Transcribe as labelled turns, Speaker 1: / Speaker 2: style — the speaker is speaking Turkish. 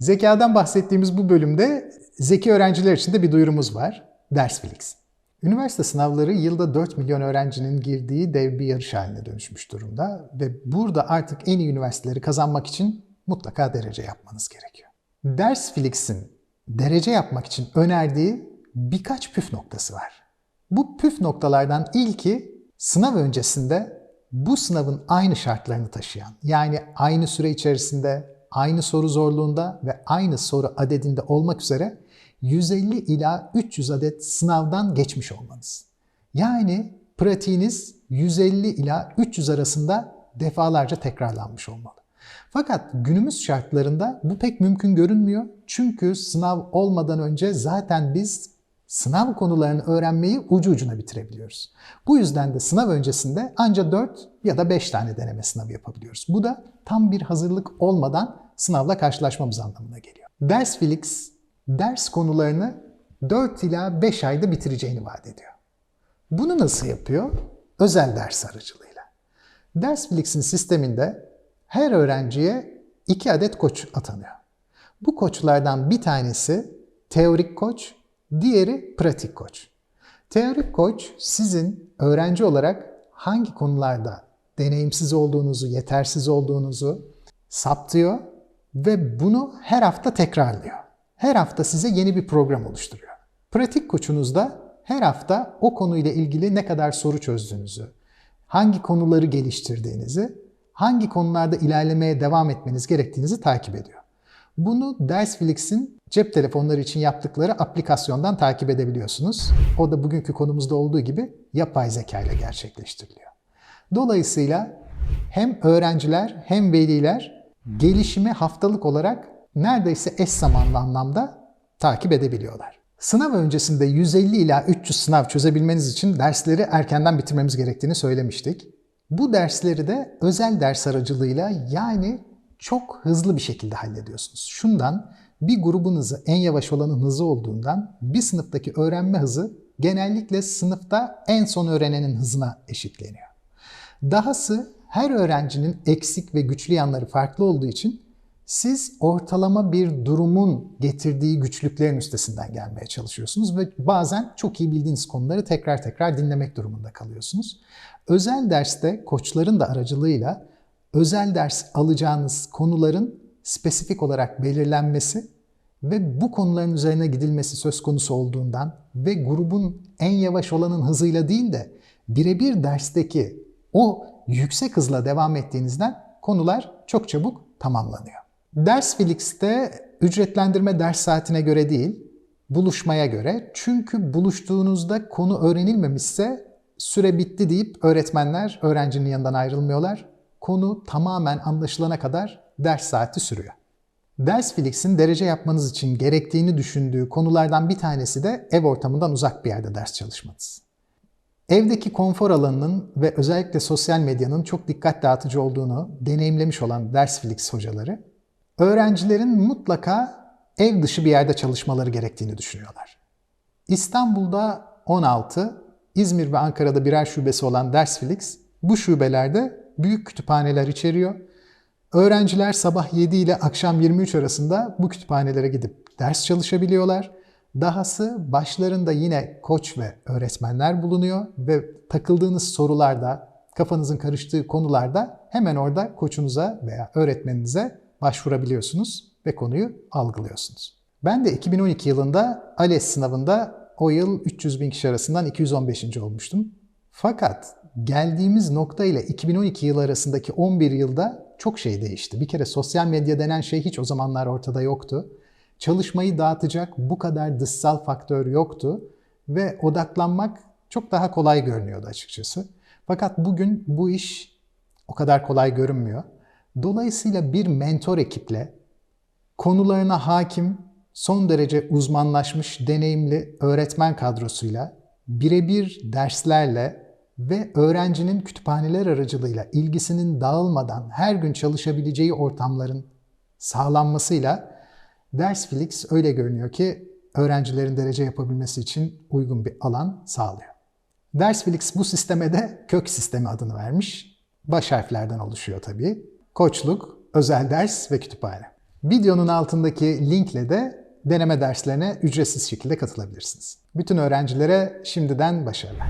Speaker 1: Zekadan bahsettiğimiz bu bölümde zeki öğrenciler için de bir duyurumuz var. Dersflix. Üniversite sınavları yılda 4 milyon öğrencinin girdiği dev bir yarış haline dönüşmüş durumda ve burada artık en iyi üniversiteleri kazanmak için mutlaka derece yapmanız gerekiyor. Dersflix'in derece yapmak için önerdiği birkaç püf noktası var. Bu püf noktalardan ilki sınav öncesinde bu sınavın aynı şartlarını taşıyan, yani aynı süre içerisinde, aynı soru zorluğunda ve aynı soru adedinde olmak üzere 150 ila 300 adet sınavdan geçmiş olmanız. Yani pratiğiniz 150 ila 300 arasında defalarca tekrarlanmış olmalı. Fakat günümüz şartlarında bu pek mümkün görünmüyor. Çünkü sınav olmadan önce zaten biz sınav konularını öğrenmeyi ucu ucuna bitirebiliyoruz. Bu yüzden de sınav öncesinde ancak 4 ya da 5 tane deneme sınavı yapabiliyoruz. Bu da tam bir hazırlık olmadan sınavla karşılaşmamız anlamına geliyor. Dersflix ders konularını 4 ila 5 ayda bitireceğini vaat ediyor. Bunu nasıl yapıyor? Özel ders aracılığıyla. Dersflix'in sisteminde her öğrenciye 2 adet koç atanıyor. Bu koçlardan bir tanesi teorik koç, diğeri pratik koç. Teorik koç sizin öğrenci olarak hangi konularda deneyimsiz olduğunuzu, yetersiz olduğunuzu saptıyor ve bunu her hafta tekrarlıyor. Her hafta size yeni bir program oluşturuyor. Pratik koçunuz da her hafta o konuyla ilgili ne kadar soru çözdüğünüzü, hangi konuları geliştirdiğinizi, hangi konularda ilerlemeye devam etmeniz gerektiğinizi takip ediyor. Bunu Dersflix'in cep telefonları için yaptıkları aplikasyondan takip edebiliyorsunuz. O da bugünkü konumuzda olduğu gibi yapay zeka ile gerçekleştiriliyor. Dolayısıyla hem öğrenciler hem veliler gelişimi haftalık olarak neredeyse eş zamanlı anlamda takip edebiliyorlar. Sınav öncesinde 150 ila 300 sınav çözebilmeniz için dersleri erkenden bitirmemiz gerektiğini söylemiştik. Bu dersleri de özel ders aracılığıyla yani çok hızlı bir şekilde hallediyorsunuz. Şundan bir grubun hızı en yavaş olanın hızı olduğundan bir sınıftaki öğrenme hızı genellikle sınıfta en son öğrenenin hızına eşitleniyor. Dahası her öğrencinin eksik ve güçlü yanları farklı olduğu için siz ortalama bir durumun getirdiği güçlüklerin üstesinden gelmeye çalışıyorsunuz ve bazen çok iyi bildiğiniz konuları tekrar tekrar dinlemek durumunda kalıyorsunuz. Özel derste koçların da aracılığıyla özel ders alacağınız konuların spesifik olarak belirlenmesi ve bu konuların üzerine gidilmesi söz konusu olduğundan ve grubun en yavaş olanın hızıyla değil de birebir dersteki o yüksek hızla devam ettiğinizden konular çok çabuk tamamlanıyor. Ders Felix'te ücretlendirme ders saatine göre değil, buluşmaya göre. Çünkü buluştuğunuzda konu öğrenilmemişse süre bitti deyip öğretmenler öğrencinin yanından ayrılmıyorlar. Konu tamamen anlaşılana kadar ders saati sürüyor. Ders Felix'in derece yapmanız için gerektiğini düşündüğü konulardan bir tanesi de ev ortamından uzak bir yerde ders çalışmanız. Evdeki konfor alanının ve özellikle sosyal medyanın çok dikkat dağıtıcı olduğunu deneyimlemiş olan Dersflix hocaları, öğrencilerin mutlaka ev dışı bir yerde çalışmaları gerektiğini düşünüyorlar. İstanbul'da 16, İzmir ve Ankara'da birer şubesi olan Dersflix, bu şubelerde büyük kütüphaneler içeriyor. Öğrenciler sabah 7 ile akşam 23 arasında bu kütüphanelere gidip ders çalışabiliyorlar. Dahası başlarında yine koç ve öğretmenler bulunuyor ve takıldığınız sorularda, kafanızın karıştığı konularda hemen orada koçunuza veya öğretmeninize başvurabiliyorsunuz ve konuyu algılıyorsunuz. Ben de 2012 yılında ALES sınavında o yıl 300 bin kişi arasından 215. olmuştum. Fakat geldiğimiz nokta ile 2012 yılı arasındaki 11 yılda çok şey değişti. Bir kere sosyal medya denen şey hiç o zamanlar ortada yoktu. Çalışmayı dağıtacak bu kadar dışsal faktör yoktu ve odaklanmak çok daha kolay görünüyordu açıkçası. Fakat bugün bu iş o kadar kolay görünmüyor. Dolayısıyla bir mentor ekiple konularına hakim, son derece uzmanlaşmış, deneyimli öğretmen kadrosuyla birebir derslerle ve öğrencinin kütüphaneler aracılığıyla ilgisinin dağılmadan her gün çalışabileceği ortamların sağlanmasıyla Dersflix öyle görünüyor ki öğrencilerin derece yapabilmesi için uygun bir alan sağlıyor. Dersflix bu sisteme de kök sistemi adını vermiş. Baş harflerden oluşuyor tabii. Koçluk, özel ders ve kütüphane. Videonun altındaki linkle de deneme derslerine ücretsiz şekilde katılabilirsiniz. Bütün öğrencilere şimdiden başarılar.